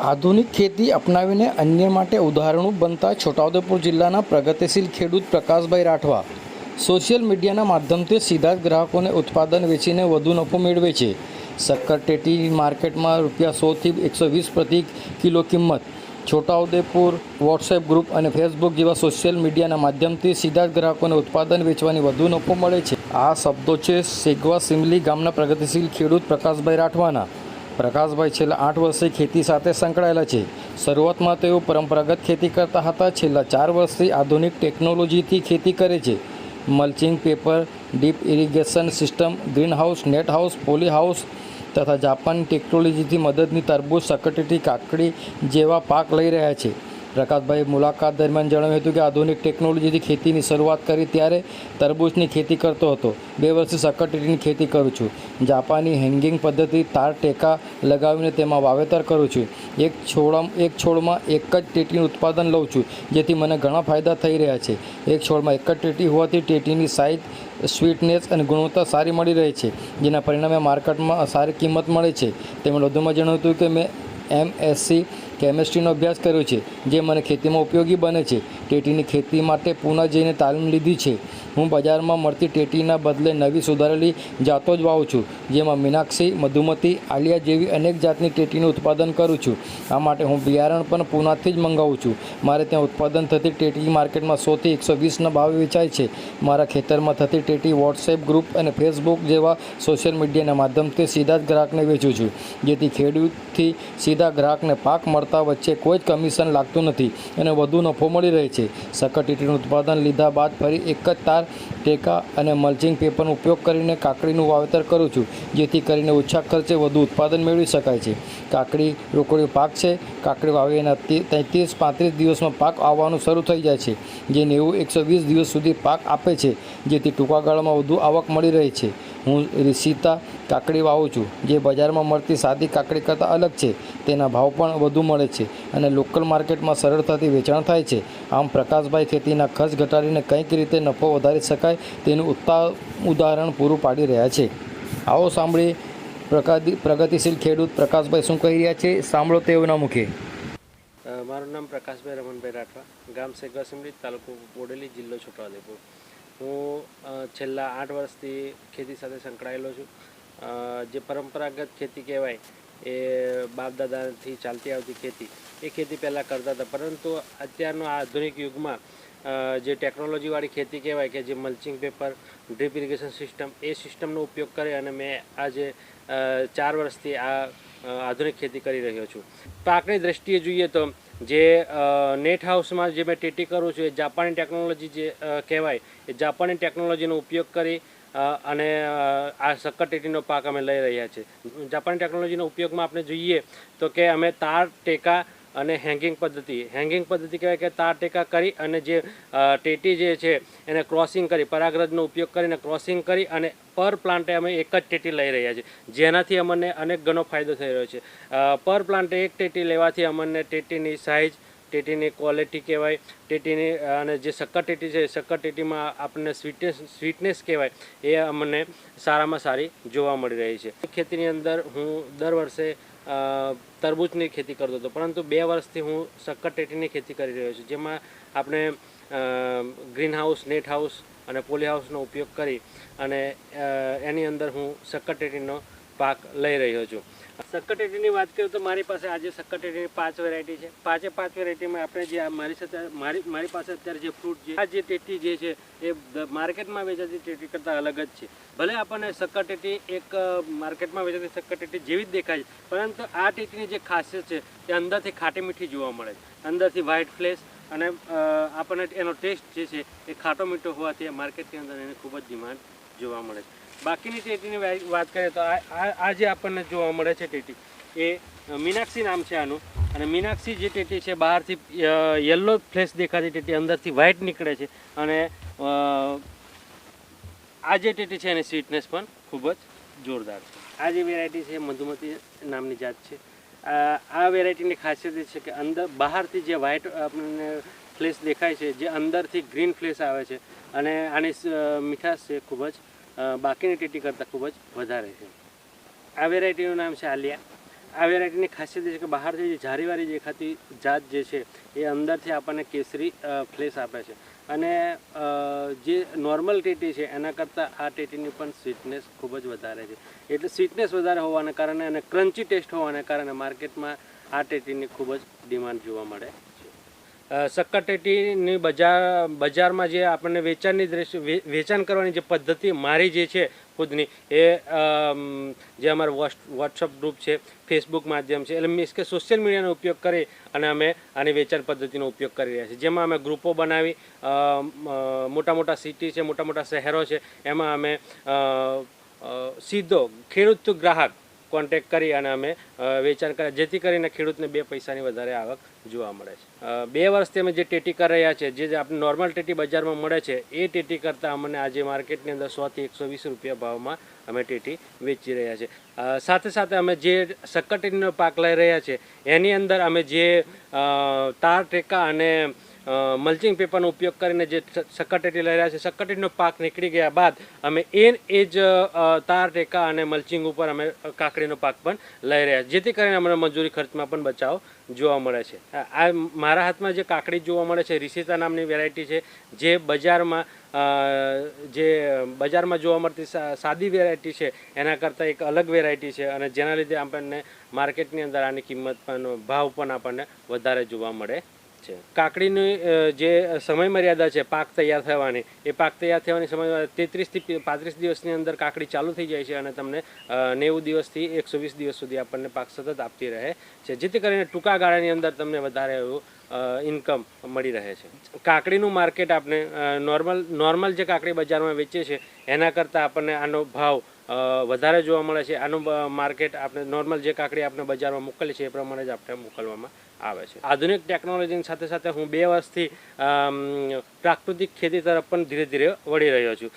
આધુનિક ખેતી અપનાવીને અન્ય માટે ઉદાહરણો બનતા છોટાઉદેપુર જિલ્લાના પ્રગતિશીલ ખેડૂત પ્રકાશભાઈ રાઠવા સોશિયલ મીડિયાના માધ્યમથી સીધા જ ગ્રાહકોને ઉત્પાદન વેચીને વધુ નફો મેળવે છે. શક્કર ટેટી માર્કેટમાં રૂપિયા સોથી એકસો વીસ પ્રતિ કિલો કિંમત. છોટાઉદેપુર, વોટ્સએપ ગ્રુપ અને ફેસબુક જેવા સોશિયલ મીડિયાના માધ્યમથી સીધા જ ગ્રાહકોને ઉત્પાદન વેચવાની વધુ નફો મળે છે. આ શબ્દો છે સેગવા સિમલી ગામના પ્રગતિશીલ ખેડૂત પ્રકાશભાઈ રાઠવાના. પ્રકાશભાઈ છેલ્લા આઠ વર્ષથી ખેતી સાથે સંકળાયેલા છે. શરૂઆતમાં તેઓ પરંપરાગત ખેતી કરતા હતા, છેલ્લા ચાર વર્ષથી આધુનિક ટેકનોલોજીથી ખેતી કરે છે. Mulching paper, drip irrigation system greenhouse net house poly house તથા જાપાન ટેકનોલોજીથી મદદની તરબૂચ, સકટેટી કાકડી જેવા પાક લઈ રહ્યા છે. પ્રકાશભાઈ મુલાકાત દરમિયાન જણાવ્યું હતું કે આધુનિક ટેકનોલોજીથી ખેતીની શરૂઆત કરી ત્યારે તરબૂચની ખેતી કરતો હતો. બે વર્ષથી સકટેટીની ખેતી કરું છું. જાપાની હેંગિંગ પદ્ધતિ તાર ટેકા લગાવીને તેમાં વાવેતર કરું છું. એક છોડ એક છોડમાં એક જ ટેટીનું ઉત્પાદન લઉં છું, જેથી મને ઘણા ફાયદા થઈ રહ્યા છે. એક છોડમાં એક જ ટેટી હોવાથી ટેટીની સાઇઝ સ્વીટનેસ અને ગુણવત્તા સારી મળી રહે છે, જેના પરિણામે માર્કેટમાં સારી કિંમત મળે છે. તેમણે વધુમાં જણાવ્યું હતું કે મેં એમએસસી કેમેસ્ટ્રીનો અભ્યાસ કર્યો છે, જે મને ખેતીમાં ઉપયોગી બને છે. ટેટીની ખેતી માટે પૂના જઈને તાલીમ લીધી છે. હું બજારમાં મળતી ટેટીના બદલે નવી સુધારેલી જાતો જ વાવું છું, જેમાં મીનાક્ષી, મધુમતી, આલિયા જેવી અનેક જાતની ટેટીનું ઉત્પાદન કરું છું. આ માટે હું બિયારણ પણ પૂનાથી જ મંગાવું છું. મારે ત્યાં ઉત્પાદન થતી ટેટી માર્કેટમાં સોથી એકસો વીસના ભાવે વેચાય છે. મારા ખેતરમાં થતી ટેટી વોટ્સએપ ગ્રુપ અને ફેસબુક જેવા સોશિયલ મીડિયાના માધ્યમથી સીધા જ ગ્રાહકને વેચું છું. જેથી ખેડૂતથી સીધા ગ્રાહકને પાક મળતા વચ્ચે કોઈ જ કમિશન લાગતું નથી અને વધુ નફો મળી રહે છે. સખત ટીટીનું ઉત્પાદન લીધા બાદ ફરી એક જ તાર ટેકા અને મલ્ચિંગ પેપરનો ઉપયોગ કરીને કાકડીનું વાવેતર કરું છું, જેથી કરીને ઓછા ખર્ચે વધુ ઉત્પાદન મેળવી શકાય છે. કાકડી રોકડીયો પાક છે. કાકડી વાવીને તેત્રીસ પાંત્રીસ દિવસમાં પાક આવવાનું શરૂ થઈ જાય છે, જે નેવું એકસો વીસ દિવસ સુધી પાક આપે છે, જેથી ટૂંકા ગાળામાં વધુ આવક મળી રહી છે. હું રિસીતા કાકડી વાવું છું. જે બજારમાં મળતી સાદી કાકડી કરતાં અલગ છે. તેના ભાવ પણ વધુ મળે છે અને લોકલ માર્કેટમાં સરળતાથી વેચાણ થાય છે. આમ પ્રકાશભાઈ ખેતીના ખર્ચ ઘટાડીને કંઈક રીતે નફો વધારી શકાય તેનું ઉત્તા ઉદાહરણ પૂરું પાડી રહ્યા છે. આવો સાંભળીએ પ્રગતિ પ્રગતિશીલ ખેડૂત પ્રકાશભાઈ શું કહી રહ્યા છે? સાંભળો તેઓના મુખે. મારું નામ પ્રકાશભાઈ રમણભાઈ રાઠવા. ગામ સેગવાસમડી તાલુકો બોડેલી જિલ્લો છોટાઉદેપુર. હું છેલ્લા આઠ વર્ષથી ખેતી સાથે સંકળાયેલો છું. જે પરંપરાગત ખેતી કહેવાય એ બાપ દાદાથી ચાલતી આવતી ખેતી. એ ખેતી પહેલાં કરતા હતા. પરંતુ અત્યારનો આધુનિક યુગમાં જે ટેકનોલોજીવાળી ખેતી કહેવાય કે જે mulching paper, drip irrigation system, એ સિસ્ટમનો ઉપયોગ કરે અને મેં આજે ચાર વર્ષથી આ આધુનિક ખેતી કરી રહ્યો છું. પાકની દ્રષ્ટિએ જોઈએ તો જે નેટ હાઉસમાં જે મેં ટેટી કરું છું, એ જાપાની ટેકનોલોજી જે કહેવાય, એ જાપાની ટેકનોલોજીનો ઉપયોગ કરી અને આ સક્કર ટેટીનો પાક અમે લઈ રહ્યા છીએ. જાપાની ટેકનોલોજીનો ઉપયોગમાં આપણે જોઈએ તો કે અમે તાર, ટેકા અને હેંગિંગ પદ્ધતિ. હેંગિંગ પદ્ધતિ કહેવાય કે તાર ટેકા કરી અને જે ટેટી જે છે, એને ક્રોસિંગ કરી, પરાગરજનો ઉપયોગ કરીને ક્રોસિંગ કરી અને પર પ્લાન્ટે અમે એક જ ટેટી લઈ રહ્યા છીએ. જેનાથી અમને અનેક ગણો ફાયદો થઈ રહ્યો છે. પર પ્લાન્ટે એક ટેટી લેવાથી અમને ટેટીની સાઇઝ ટેટીની ક્વોલિટી કહેવાય, ટેટીની, અને જે સક્કર ટેટી છે સક્કર ટેટીમાં આપણને સ્વીટનેસ સ્વીટનેસ કહેવાય, એ અમને સારામાં સારી જોવા મળી રહી છે. ખેતીની અંદર હું દર વર્ષે તરબૂચની ખેતી કરતો હતો. પરંતુ બે વર્ષથી હું સક્કરટેટીની ખેતી કરી રહ્યો છું, જેમાં આપણે ગ્રીન હાઉસ નેટ હાઉસ અને પોલી હાઉસનો ઉપયોગ કરી અને એની અંદર હું શક્કર ટેટીનો પાક લઈ રહ્યો છું. સક્કરટેટીની વાત કરું તો મારી પાસે આજે સક્કરટેટીની પાંચ વેરાયટી છે. પાંચે પાંચ વેરાયટીમાં આપણે જે મારી સાથે મારી મારી પાસે અત્યારે જે ફ્રૂટ છે આ જે ટેટી જે છે, એ માર્કેટમાં વેચાતી ટેટી કરતાં અલગ જ છે. ભલે આપણને સક્કરટેટી એક માર્કેટમાં વેચાતી સક્કરટેટી જેવી જ દેખાય છે, પરંતુ આ ટેટીની જે ખાસિયત છે તે અંદરથી ખાટી મીઠી જોવા મળે છે. અંદરથી વ્હાઇટ ફ્લેશ અને આપણને એનો ટેસ્ટ જે છે, એ ખાટો મીઠો હોવાથી માર્કેટની અંદર એની ખૂબ જ ડિમાન્ડ જોવા મળે છે. બાકીની ટેટીની વાત કરીએ તો આ જે આપણને જોવા મળે છે ટેટી, એ મીનાક્ષી નામ છે આનું. અને મીનાક્ષી જે ટેટી છે, બહારથી યલો ફ્લેશ દેખાતી ટેટી, અંદરથી વ્હાઇટ નીકળે છે. અને આ જે ટેટી છે, એની સ્વીટનેસ પણ ખૂબ જ જોરદાર છે. આ જે વેરાયટી છે, મધુમતી નામની જાત છે આ વેરાયટીની ખાસિયત છે કે અંદર, બહારથી જે વ્હાઇટ આપણને ફ્લેશ દેખાય છે, જે અંદરથી ગ્રીન ફ્લેશ આવે છે. અને આની મીઠાશ છે, ખૂબ જ બાકીની ટેટી કરતાં ખૂબ જ વધારે છે. આ વેરાયટીનું નામ છે આલિયા. આ વેરાયટીની ખાસિયત છે કે બહારથી જે ઝારીવાળી દેખાતી જાત જે છે એ અંદરથી આપણને કેસરી ફ્લેશ આપે છે. અને જે નોર્મલ ટેટી છે એના કરતાં આ ટેટીની પણ સ્વીટનેસ ખૂબ જ વધારે છે. એટલે સ્વીટનેસ વધારે હોવાને કારણે અને ક્રન્ચી ટેસ્ટ હોવાને કારણે માર્કેટમાં આ ટેટીની ખૂબ જ ડિમાન્ડ જોવા મળે. શક્કરટેટીની બજાર, બજારમાં જે આપણને વેચાણની દ્રશ્ય વેચાણ કરવાની જે પદ્ધતિ મારી જે છે ખુદની એ જે અમારું વોટ્સ, વોટ્સઅપ ગ્રુપ છે, ફેસબુક માધ્યમ છે, એટલે મીન્સ કે સોશિયલ મીડિયાનો ઉપયોગ કરી અને અમે આની વેચાણ પદ્ધતિનો ઉપયોગ કરી રહ્યા છીએ. જેમાં અમે ગ્રુપો બનાવી મોટા મોટા સિટી છે, મોટા મોટા શહેરો છે, એમાં અમે સીધો ખેડૂત ગ્રાહક કોન્ટેક્ટ કરી અને અમે વેચાણ કર્યા. જેથી કરીને ખેડૂતને બે પૈસાની વધારે આવક જોવા મળે છે. બે વર્ષથી અમે જે ટેટી કરી રહ્યા છે, જે આપણે નોર્મલ ટેટી બજારમાં મળે છે, એ ટેટી કરતાં અમને આજે માર્કેટની અંદર સોથી એકસો વીસ રૂપિયા ભાવમાં અમે ટેટી વેચી રહ્યા છે. સાથે સાથે અમે જે શક્કરટેટીનો પાક લઈ રહ્યા છે, એની અંદર અમે જે તાર ટેકા અને મલ્ચિંગ પેપરનો ઉપયોગ કરીને જે સક્કટેટી લઈ રહ્યા છે શક્કરટેટીનો પાક નીકળી ગયા બાદ અમે એ એ જ તાર, ટેકા અને મલ્ચિંગ ઉપર અમે કાકડીનો પાક પણ લઈ રહ્યા. જેથી કરીને અમને મજૂરી ખર્ચમાં પણ બચાવ જોવા મળે છે. આ મારા હાથમાં જે કાકડી જોવા મળે છે, રિસિતા નામની વેરાયટી છે, જે બજારમાં જે બજારમાં જોવા મળતી સાદી વેરાયટી છે, એના કરતાં એક અલગ વેરાયટી છે અને જેના લીધે આપણને માર્કેટની અંદર આની કિંમત પણ ભાવ પણ આપણને વધારે જોવા મળે છે. કાકડીની જે સમય મર્યાદા છે, પાક તૈયાર થવાની, એ પાક તૈયાર થવાની સમય તેત્રીસથી પાંત્રીસ દિવસની અંદર કાકડી ચાલુ થઈ જાય છે અને તમને નેવું દિવસથી એકસો વીસ દિવસ સુધી આપણને પાક સતત આપતી રહે છે, જેથી કરીને ટૂંકા ગાળાની અંદર તમને વધારે એવું ઇન્કમ મળી રહે છે. કાકડીનું માર્કેટ આપણે નોર્મલ નોર્મલ જે કાકડી બજારમાં વેચીએ છીએ, એના કરતાં આપણને આનો ભાવ વધારે જોવા મળે છે. આનું માર્કેટ આપણે નોર્મલ જે કાકડી આપણે બજારમાં મોકલીએ છીએ એ પ્રમાણે જ આપણે મોકલવામાં આવે છે. આધુનિક ટેકનોલોજીની સાથે સાથે હું બે વર્ષથી પ્રાકૃતિક ખેતી તરફ પણ ધીરે ધીરે વળી રહ્યો છું.